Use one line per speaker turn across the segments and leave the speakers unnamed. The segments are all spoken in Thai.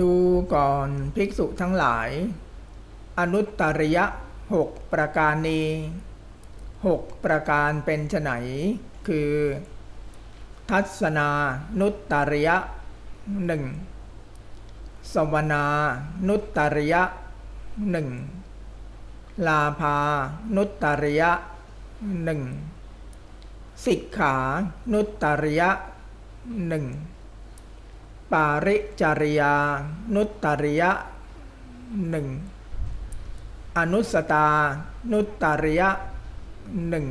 ดูก่อนภิกษุทั้งหลาย อนุตตริยะหกประการนี้หกประการเป็นไฉนคือ ทัศนานุตตริยะหนึ่งสวนานุตตริยะหนึ่งลาภานุตตริยะหนึ่งสิกขานุตตริยะหนึ่ง ปาริจาริยา นุตตริยะหนึ่งอนุสตา นุตตริยะหนึ่ง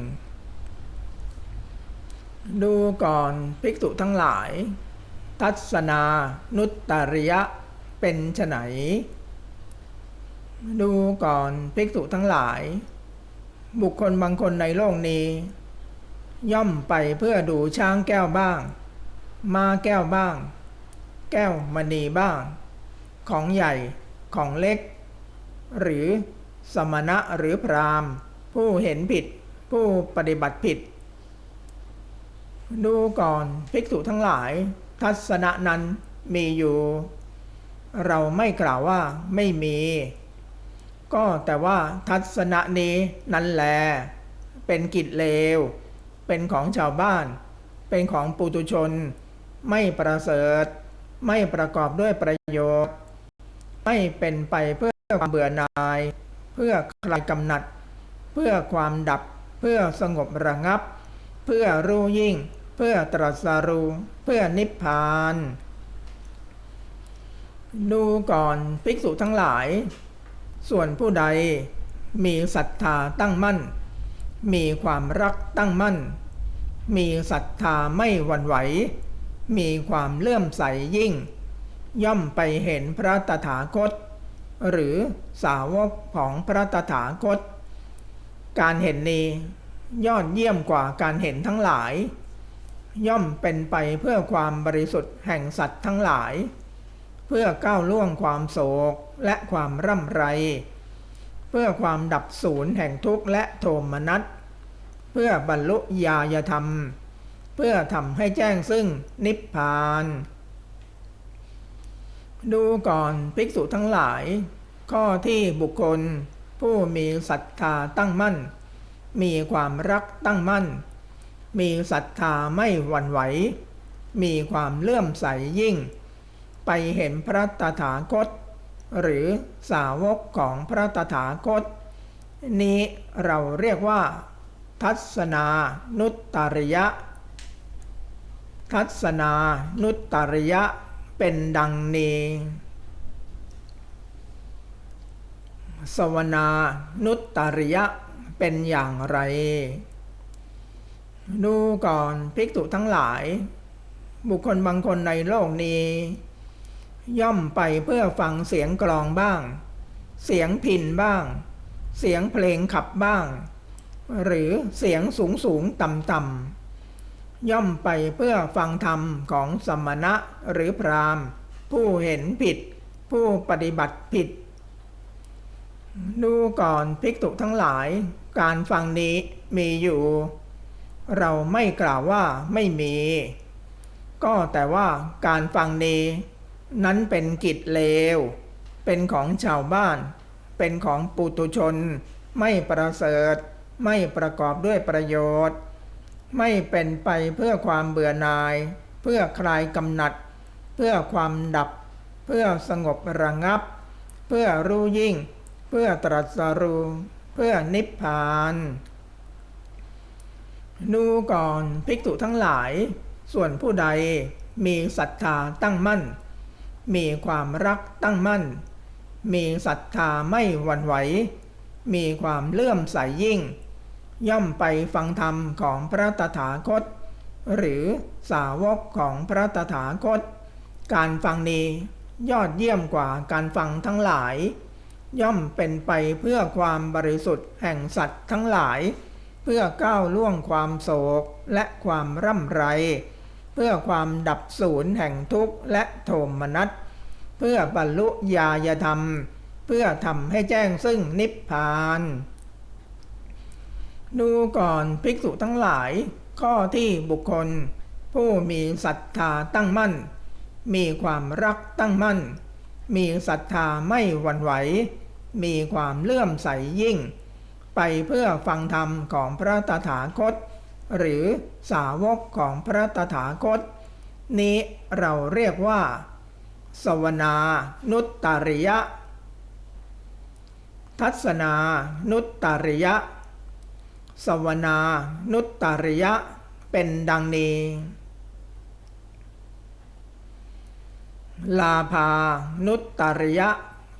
ดูก่อนภิกษุทั้งหลาย ทัศนา นุตตริยะเป็นไฉนดูก่อนภิกษุทั้งหลาย บุคคลบางคนในโลกนี้ ย่อมไปเพื่อดูช้างแก้วบ้าง มาแก้วบ้าง แก้วมณีบ้าง ของใหญ่ของเล็ก หรือสมณะหรือพราหมณ์ ผู้เห็นผิด ผู้ปฏิบัติผิด ดูก่อนภิกษุทั้งหลาย ทัศนะนั้นมีอยู่ เราไม่กล่าวว่าไม่มี ก็แต่ว่าทัศนะนี้นั้นแล เป็นกิจเลว เป็นของชาวบ้าน เป็นของปุตุชน ไม่ประเสริฐ ไม่ประกอบด้วยประโยชน์ ไม่เป็นไปเพื่อความเบื่อหน่าย เพื่อคลายกำหนัด เพื่อความดับ เพื่อสงบระงับ เพื่อรู้ยิ่ง เพื่อตรัสรู้ เพื่อนิพพาน ดูก่อนภิกษุทั้งหลาย ส่วนผู้ใดมีศรัทธาตั้งมั่น มีความรักตั้งมั่น มีศรัทธาไม่หวั่นไหว มีความเลื่อมใสยิ่ง ย่อมไปเห็นพระตถาคต หรือสาวกของพระตถาคต การเห็นนี้ยอดเยี่ยมกว่าการเห็นทั้งหลาย ย่อมเป็นไปเพื่อความบริสุทธิ์แห่งสัตว์ทั้งหลาย เพื่อก้าวล่วงความโศกและความร่ำไร เพื่อความดับศูนย์แห่งทุกข์และโทมนัส เพื่อบรรลุญาธรรม เพื่อทำให้แจ้งซึ่งนิพพาน ดูก่อนภิกษุทั้งหลาย ข้อที่บุคคล ผู้มีศรัทธาตั้งมั่น มีความรักตั้งมั่น มีศรัทธาไม่หวั่นไหว มีความเลื่อมใสยิ่ง ไปเห็นพระตถาคต หรือสาวกของพระตถาคต นี้เราเรียกว่า ทัศนานุตตริยะ ทัศนานุตตริยะเป็นดังนี้สวนานุตตริยะเป็นอย่างไร ดูก่อนภิกษุทั้งหลาย บุคคลบางคนในโลกนี้ ย่อมไปเพื่อฟังเสียงกลองบ้าง เสียงพินบ้าง เสียงเพลงขับบ้าง หรือเสียงสูงสูงต่ำต่ำ ย่อมไปเพื่อฟังธรรมของสมณะหรือพราหมณ์ ผู้เห็นผิด ผู้ปฏิบัติผิด ดูก่อนภิกษุทั้งหลาย การฟังนี้มีอยู่ เราไม่กล่าวว่าไม่มี ก็แต่ว่าการฟังนี้ นั้นเป็นกิจเลว เป็นของชาวบ้าน เป็นของปุตุชน ไม่ประเสริฐ ไม่ประกอบด้วยประโยชน์ ไม่เป็นไปเพื่อความเบื่อหน่าย เพื่อคลายกำหนัด เพื่อความดับ เพื่อสงบระงับ เพื่อรู้ยิ่ง เพื่อตรัสรู้เพื่อนิพพานดูก่อนภิกษุทั้งหลาย ส่วนผู้ใดมีศรัทธาตั้งมั่น มีความรักตั้งมั่น มีศรัทธาไม่หวั่นไหว มีความเลื่อมใสยิ่ง ย่อมไปฟังธรรมของพระตถาคต หรือสาวกของพระตถาคต การฟังนี้ยอดเยี่ยมกว่าการฟังทั้งหลาย ย่อมเป็นไปเพื่อความบริสุทธิ์แห่งสัตว์ทั้งหลาย เพื่อก้าวล่วงความโศกและความร่ำไร เพื่อความดับศูนย์แห่งทุกข์และโทมนัสเพื่อบรรลุญาญธรรม เพื่อทำให้แจ้งซึ่งนิพพาน ดูก่อนภิกษุทั้งหลาย ข้อที่บุคคล ผู้มีศรัทธาตั้งมั่น มีความรักตั้งมั่น มีศรัทธาไม่หวั่นไหว มีความเลื่อมใสยิ่ง ไปเพื่อฟังธรรมของพระตถาคต หรือสาวกของพระตถาคต นี้เราเรียกว่า สวนานุตตริยะ ทัศนานุตตริยะ สวนานุตตริยะเป็นดังนี้ ลาภานุตตริยะ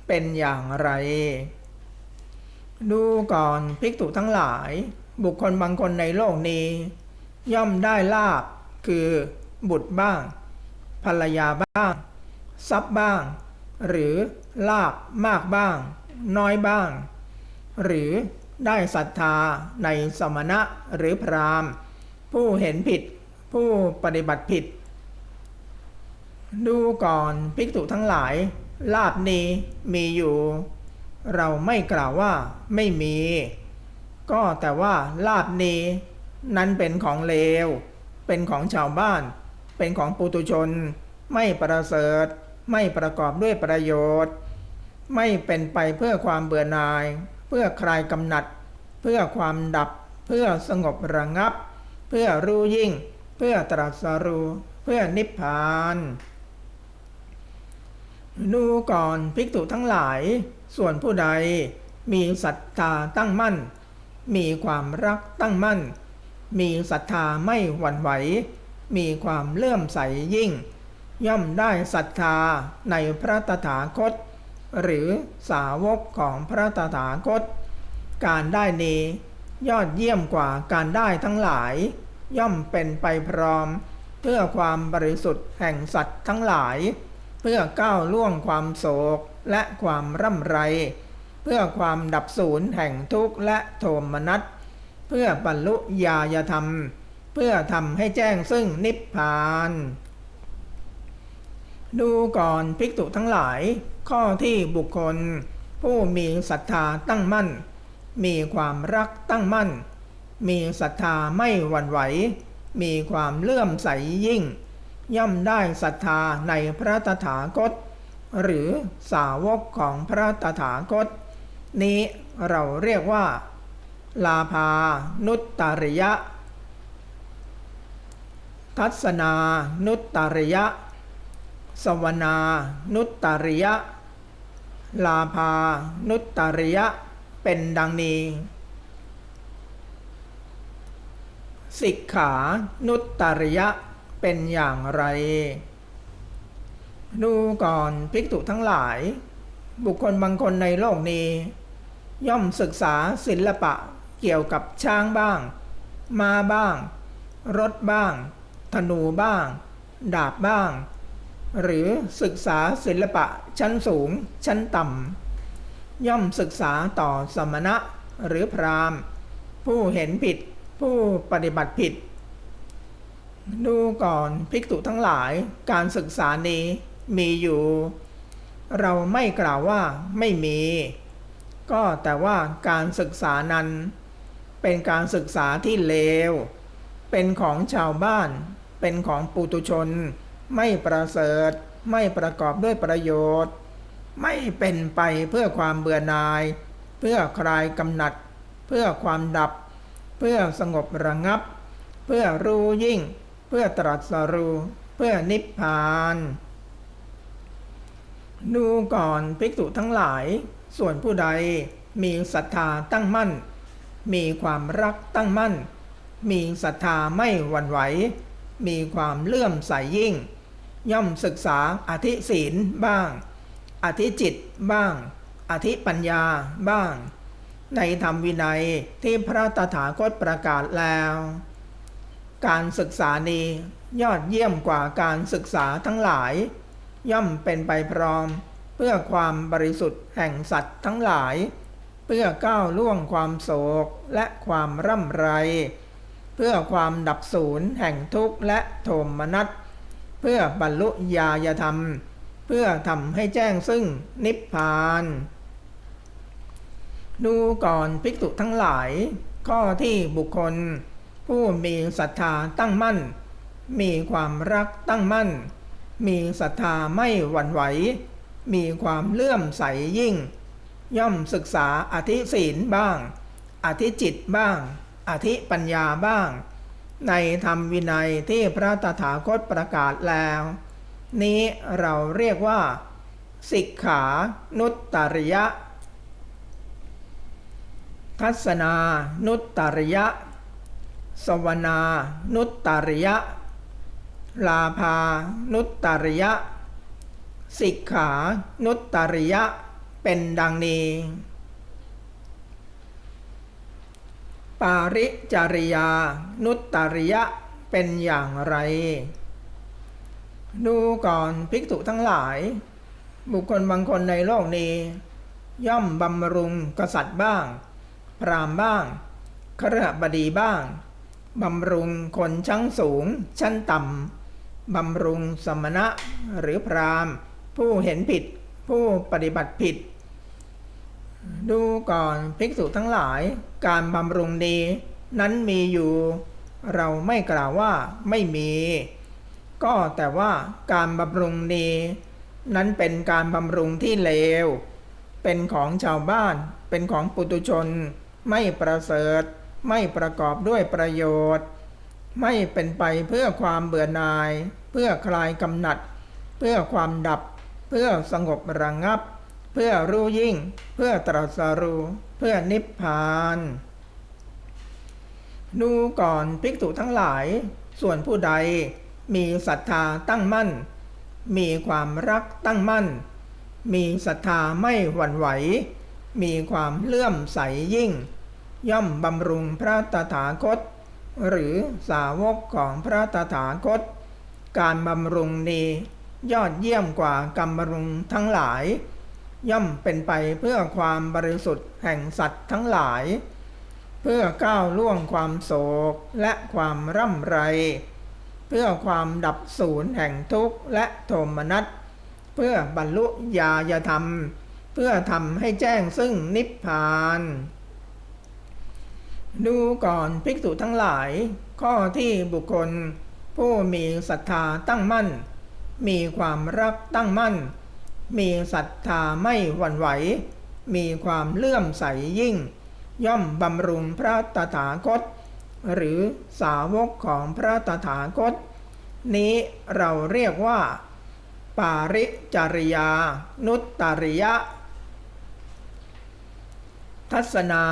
เป็นอย่างไร ดูก่อนภิกษุทั้งหลาย บุคคลบางคนในโลกนี้ ย่อมได้ลาบคือบุตรบ้าง ภรรยาบ้าง ทรัพย์บ้าง หรือลาบมากบ้าง น้อยบ้าง หรือ ได้ศรัทธาในสมณะหรือพราหมณ์ ผู้เห็นผิดผู้ปฏิบัติผิด ดูก่อนภิกษุทั้งหลาย ลาบนี้มีอยู่ เราไม่กล่าวว่าไม่มี ก็แต่ว่าลาบนี้นั้นเป็นของเลว เป็นของชาวบ้าน เป็นของปุตุชน ไม่ประเสริฐ ไม่ประกอบด้วยประโยชน์ ไม่เป็นไปเพื่อความเบื่อหน่าย เพื่อคลายกำหนัด เพื่อความดับ เพื่อสงบระงับ เพื่อรู้ยิ่ง เพื่อตรัสรู้เพื่อนิพพานดูก่อนภิกษุทั้งหลาย ส่วนผู้ใดมีศรัทธาตั้งมั่น มีความรักตั้งมั่น มีศรัทธาไม่หวั่นไหว มีความเลื่อมใสยิ่ง ย่อมได้ศรัทธาในพระตถาคต หรือสาวกของพระตถาคต การได้นี้ยอดเยี่ยมกว่าการได้ทั้งหลาย ย่อมเป็นไปพร้อม เพื่อความบริสุทธิ์แห่งสัตว์ทั้งหลาย เพื่อก้าวล่วงความโศกและความร่ำไร เพื่อความดับสูญแห่งทุกข์และโทมนัสเพื่อบรรลุญาญธรรม เพื่อทำให้แจ้งซึ่งนิพพาน ดูก่อนภิกษุทั้งหลาย ข้อที่บุคคล ผู้มีศรัทธาตั้งมั่น มีความรักตั้งมั่น มีศรัทธาไม่หวั่นไหว มีความเลื่อมใสยิ่ง ย่อมได้ศรัทธาในพระตถาคต หรือสาวกของพระตถาคต นี้เราเรียกว่า ลาภานุตตริยะ ทัศนานุตตริยะ สวนา นุตตริยะ ลาภา นุตตริยะ เป็นดังนี้ สิกขา นุตตริยะ เป็นอย่างไร ดูก่อนภิกษุทั้งหลาย บุคคลบางคนในโลกนี้ ย่อมศึกษาศิลปะเกี่ยวกับช้างบ้าง มาบ้าง รถบ้าง ธนูบ้าง ดาบบ้าง หรือศึกษาศิลปะชั้นสูง ชั้นต่ำย่อมศึกษาต่อสมณะหรือพราหมณ์ ผู้เห็นผิด ผู้ปฏิบัติผิด ดูก่อนภิกษุทั้งหลายการศึกษานี้มีอยู่ เราไม่กล่าวว่าไม่มี ก็แต่ว่าการศึกษานั้น เป็นการศึกษาที่เลว เป็นของชาวบ้าน เป็นของปุตุชน ไม่ประเสริฐ ไม่ประกอบด้วยประโยชน์ ไม่เป็นไปเพื่อความเบื่อหน่าย เพื่อคลายกำหนัด เพื่อความดับ เพื่อสงบระงับ เพื่อรู้ยิ่ง เพื่อตรัสรู้เพื่อนิพพาน ดูก่อนภิกษุทั้งหลาย ส่วนผู้ใดมีศรัทธาตั้งมั่น มีความรักตั้งมั่น มีศรัทธาไม่หวั่นไหว มีความเลื่อมใสยิ่ง ย่อมศึกษาอธิศีลบ้าง อธิจิตบ้าง อธิปัญญาบ้าง ในธรรมวินัยที่พระตถาคตประกาศแล้ว การศึกษานี้ยอดเยี่ยมกว่าการศึกษาทั้งหลาย ย่อมเป็นไปพร้อม เพื่อความบริสุทธิ์แห่งสัตว์ทั้งหลาย เพื่อก้าวล่วงความโศกและความร่ำไร เพื่อความดับสูญแห่งทุกข์และโทมนัส เพื่อบรรลุญาญธรรม เพื่อทำให้แจ้งซึ่งนิพพาน ดูก่อนภิกษุทั้งหลาย ข้อที่บุคคล ผู้มีศรัทธาตั้งมั่น มีความรักตั้งมั่น มีศรัทธาไม่หวั่นไหว มีความเลื่อมใสยิ่ง ย่อมศึกษาอธิศีลบ้าง อธิจิตบ้าง อธิปัญญาบ้าง ในธรรมวินัยที่พระตถาคตประกาศแล้ว นี้เราเรียกว่า สิกขานุตตริยะ ทัศนานุตตริยะ สวนานุตตริยะ ลาภานุตตริยะ สิกขานุตตริยะ เป็นดังนี้ ปาริจาริยา นุตตริยะเป็นอย่างไร ดูก่อนภิกษุทั้งหลาย บุคคลบางคนในโลกนี้ ย่อมบำรุงกษัตริย์บ้าง พรามบ้างครหบดีบ้าง บำรุงคนชั้นสูง ชั้นต่ำ บำรุงสมณะหรือพรามผู้เห็นผิด ผู้ปฏิบัติผิด ดูก่อนภิกษุทั้งหลาย การบำรุงดีนั้นมีอยู่ เราไม่กล่าวว่าไม่มี ก็แต่ว่าการบำรุงดีนั้นเป็นการบำรุงที่เลว เป็นของชาวบ้าน เป็นของปุตุชน ไม่ประเสริฐ ไม่ประกอบด้วยประโยชน์ ไม่เป็นไปเพื่อความเบื่อหน่าย เพื่อคลายกำหนัด เพื่อความดับ เพื่อสงบระงับเพื่อรู้ยิ่ง เพื่อตรัสรู้ เพื่อนิพพาน ดูก่อนภิกษุทั้งหลาย ส่วนผู้ใดมีศรัทธาตั้งมั่น มีความรักตั้งมั่น มีศรัทธาไม่หวั่นไหว มีความเลื่อมใสยิ่ง ย่อมบำรุงพระตถาคต หรือสาวกของพระตถาคต การบำรุงนี้ยอดเยี่ยมกว่าการบำรุงทั้งหลาย ย่อมเป็นไปเพื่อความบริสุทธิ์แห่งสัตว์ทั้งหลาย เพื่อก้าวล่วงความโศกและความร่ำไร เพื่อความดับสูญแห่งทุกข์และโทมนัสเพื่อบรรลุญาญธรรม เพื่อทำให้แจ้งซึ่งนิพพาน ดูก่อนภิกษุทั้งหลาย ข้อที่บุคคล ผู้มีศรัทธาตั้งมั่น มีความรักตั้งมั่น มีศรัทธาไม่หวั่นไหว มีความเลื่อมใสยิ่ง ย่อมบำรุงพระตถาคต หรือสาวกของพระตถาคต นี้เราเรียกว่า ปาริจาริยา นุตตริยะ ทัศนา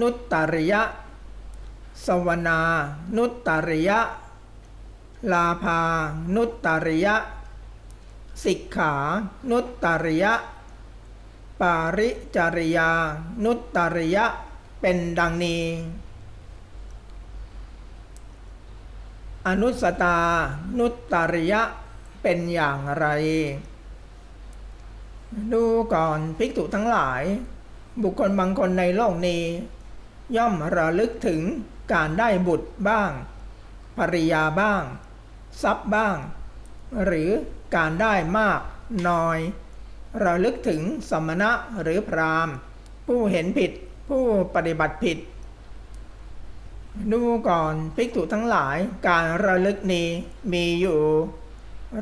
นุตตริยะ สวนานุตตริยะ ลาภานุตตริยะ สิกขานุตตริยะ ปาริจาริยา นุตตริยะ เป็นดังนี้ อนุสตา นุตตริยะ เป็นอย่างไร ดูก่อนภิกษุทั้งหลาย บุคคลบางคนในโลกนี้ ย่อมระลึกถึงการได้บุตรบ้าง ภริยาบ้าง ทรัพย์บ้าง หรือ การได้มากน้อยระลึกถึงสมณะหรือพราหมณ์ ผู้เห็นผิดผู้ปฏิบัติผิด ดูก่อนภิกษุทั้งหลายการระลึกนี้มีอยู่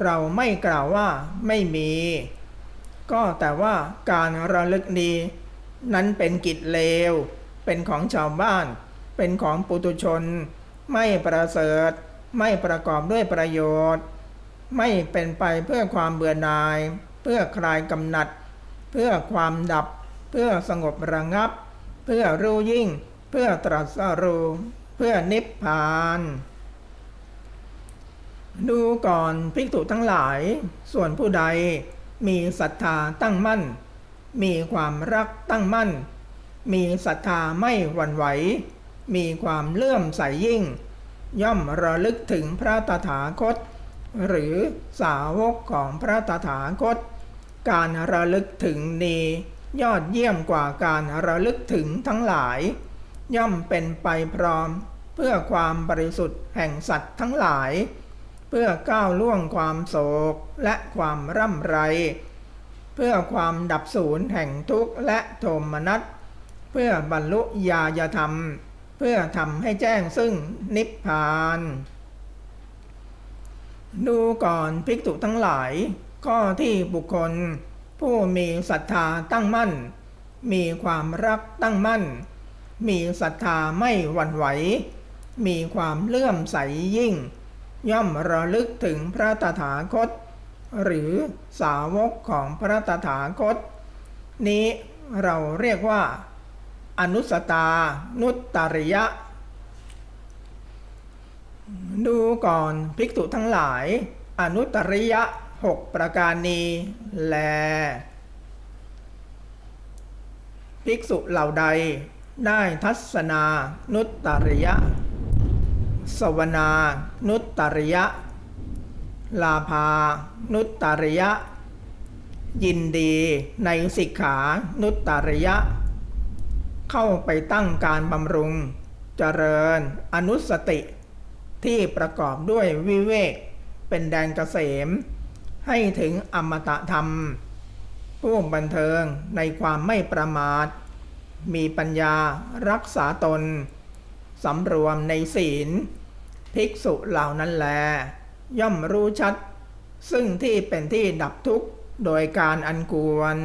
เราไม่กล่าวว่าไม่มี ก็แต่ว่าการระลึกนี้ นั้นเป็นกิจเลว เป็นของชาวบ้าน เป็นของปุตุชน ไม่ประเสริฐ ไม่ประกอบด้วยประโยชน์ ไม่เป็นไปเพื่อความเบื่อหน่าย เพื่อคลายกำหนัด เพื่อความดับ เพื่อสงบระงับ เพื่อรู้ยิ่ง เพื่อตรัสรู้เพื่อนิพพาน ดูก่อนภิกษุทั้งหลาย ส่วนผู้ใดมีศรัทธาตั้งมั่น มีความรักตั้งมั่น มีศรัทธาไม่หวั่นไหว มีความเลื่อมใสยิ่ง ย่อมระลึกถึงพระตถาคต หรือสาวกของพระตถาคต การระลึกถึงนี้ยอดเยี่ยมกว่าการระลึกถึงทั้งหลาย ย่อมเป็นไปพร้อม เพื่อความบริสุทธิ์แห่งสัตว์ทั้งหลาย เพื่อก้าวล่วงความโศกและความร่ำไร เพื่อความดับสูญแห่งทุกข์และโทมนัสเพื่อบรรลุญาญธรรม เพื่อทำให้แจ้งซึ่งนิพพาน ดูก่อนภิกษุทั้งหลาย ข้อที่บุคคล ผู้มีศรัทธาตั้งมั่น มีความรักตั้งมั่น มีศรัทธาไม่หวั่นไหว มีความเลื่อมใสยิ่ง ย่อมระลึกถึงพระตถาคต หรือสาวกของพระตถาคต นี้เราเรียกว่า อนุสตานุตตริยะ ดูก่อนภิกษุทั้งหลาย อนุตริยะหกประการนี้ แล ภิกษุเหล่าใด ได้ทัศนานุตตริยะ สวนานุตตริยะ ลาภานุตตริยะ ยินดีในสิกขานุตตริยะ เข้าไปตั้งการบำรุง เจริญอนุสติ ที่ประกอบด้วยวิเวก เป็นแดนเกษม ให้ถึงอมตะธรรม ผู้บันเทิงในความไม่ประมาท มีปัญญารักษาตน สำรวมในศีล ภิกษุเหล่านั้นแล ย่อมรู้ชัด ซึ่งที่เป็นที่ดับทุกข์โดยการอันควร